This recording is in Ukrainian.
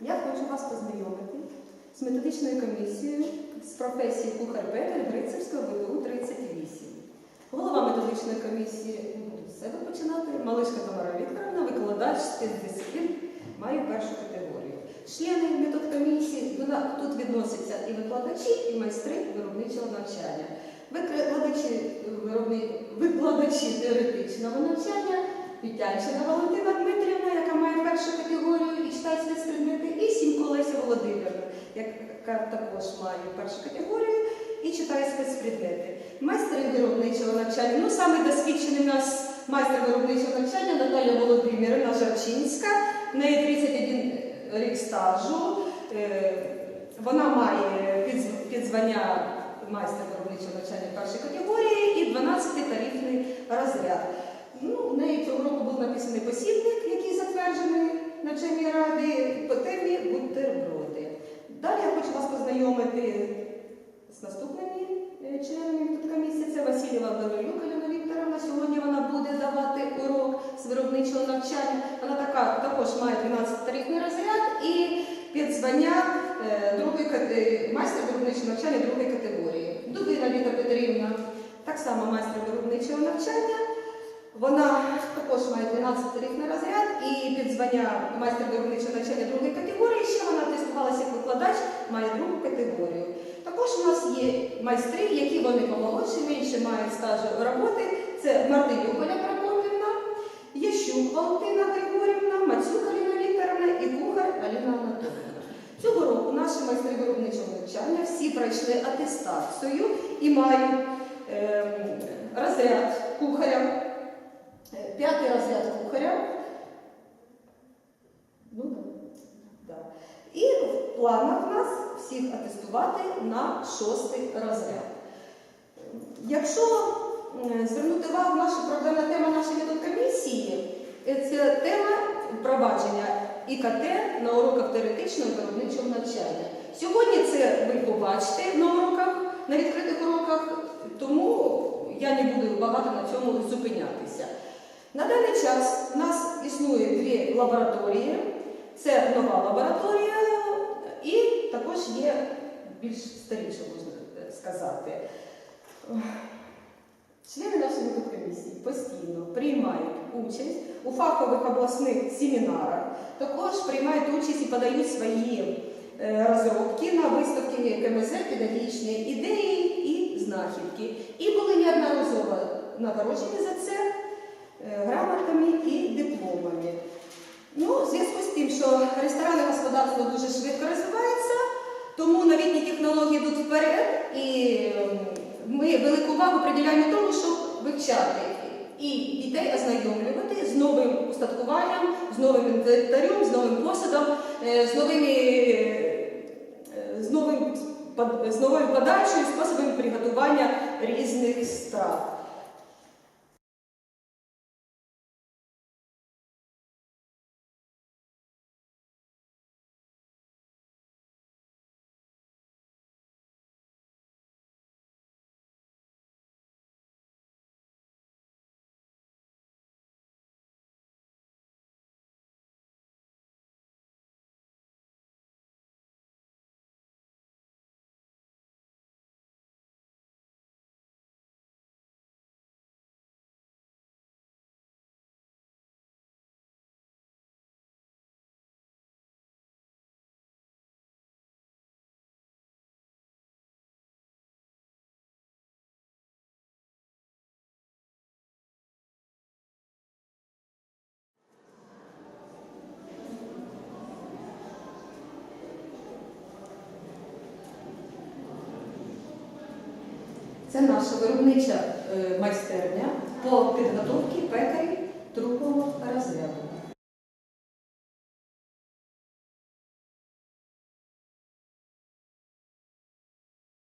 Я хочу вас познайомити з методичною комісією з професії кухар-пекар Грицевського ВПУ 38. Голова методичної комісії буду з себе починати. Малишка Тамара Вікторовна, викладач спецдисциплін, має першу категорію. Члени методкомісії тут відносяться і викладачі, і майстри виробничого навчання. Викладачі, виробни- викладачі теоретичного навчання Вітянчина Валентина Дмитрівна, яка має першу категорію читає спецпредмети, і Сімко Леся Володимирівна, яка також має першу категорію і читає спецпредмети. Майстри виробничого навчання. Ну, саме досвідчений у нас майстер виробничого навчання Наталя Володимирівна Жарчинська, в неї 31 рік стажу. Е, Вона має підзвання майстер виробничого навчання першої категорії і 12 тарифний розряд. Ну, в неї цього року був написаний посібник, який затверджений навчальній раді по темі бутерброди. Далі я хочу вас познайомити з наступними е, членами. Це Васильєва Белолюк Альона Вікторовна. Сьогодні вона буде давати урок з виробничого навчання. Вона така також має 12 тарифний розряд і підзвання е, другої майстер виробничого навчання другої категорії. Дубина Віта Петрівна, так само майстер виробничого навчання. Вона також має 12 тарифний розряд і підзвання майстер виробничого навчання другої категорії. Ще вона тестувалася як викладач, має другу категорію. Також у нас є майстри, які вони помолодші, менше мають стажу роботи. Це Мартинюк Оля Прокопівна, Ящук Валентина Григорівна, Мацюк Аліна Вікторовна і кухар Аліна Анатолійовна. Цього року наші майстри виробничого навчання всі пройшли атестацію і мають ем, розряд кухаря. Е, П'ятий розряд кухаря. Ну, да. І в планах нас всіх атестувати на шостий розряд. Якщо звернути увагу, наша проблемна тема нашої медкомісії це тема впровадження ІКТ на уроках теоретичного виробничого навчання. Сьогодні це ви побачите на уроках, на відкритих уроках, тому я не буду багато на цьому зупинятися. Даний час у нас існує дві лабораторії. Це нова лабораторія і також є більш старіша, можна сказати. Члени нашої комісії постійно приймають участь у фахових обласних семінарах, також приймають участь і подають свої е, розробки на виставки КМЗ, педагогічні ідеї і знахідки. І були неодноразово нагороджені за це грамотами і дипломами. Ну, в зв'язку з тим, що ресторанне господарство дуже швидко розвивається, тому новітні технології йдуть вперед, і ем, ми велику увагу приділяємо тому, щоб вивчати і дітей ознайомлювати з новим устаткуванням, з новим інвентарем, з новим посудом, е, з новими е, з новою подачею, способами приготування різних страв. Це наша виробнича е, майстерня по підготовці пекаря